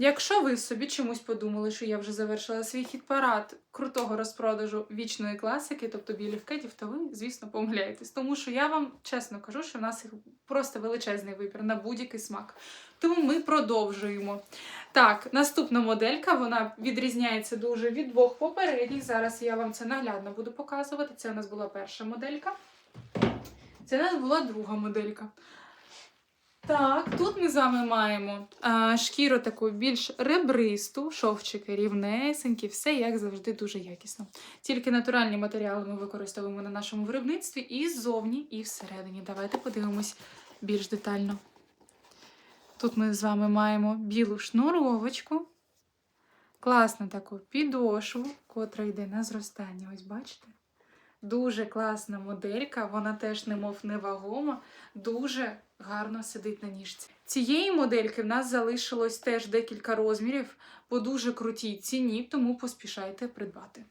Якщо ви собі чомусь подумали, що я вже завершила свій хіт-парад крутого розпродажу вічної класики, тобто білих кетів, то ви, звісно, помиляєтесь. Тому що я вам чесно кажу, що в нас їх просто величезний вибір на будь-який смак. Тому ми продовжуємо. Так, наступна моделька, вона відрізняється дуже від двох попередніх. Зараз я вам це наглядно буду показувати. Це у нас була перша моделька. Це у нас була друга моделька. Так, тут ми з вами маємо а, шкіру таку більш ребристу, шовчики рівнесенькі, все як завжди дуже якісно. Тільки натуральні матеріали ми використовуємо на нашому виробництві і ззовні, і всередині. Давайте подивимось більш детально. Тут ми з вами маємо білу шнуровочку, класну таку підошву, котра йде на зростання. Ось бачите? Дуже класна моделька, вона теж немов невагома, дуже гарно сидить на ніжці. Цієї модельки в нас залишилось теж декілька розмірів по дуже крутій ціні, тому поспішайте придбати.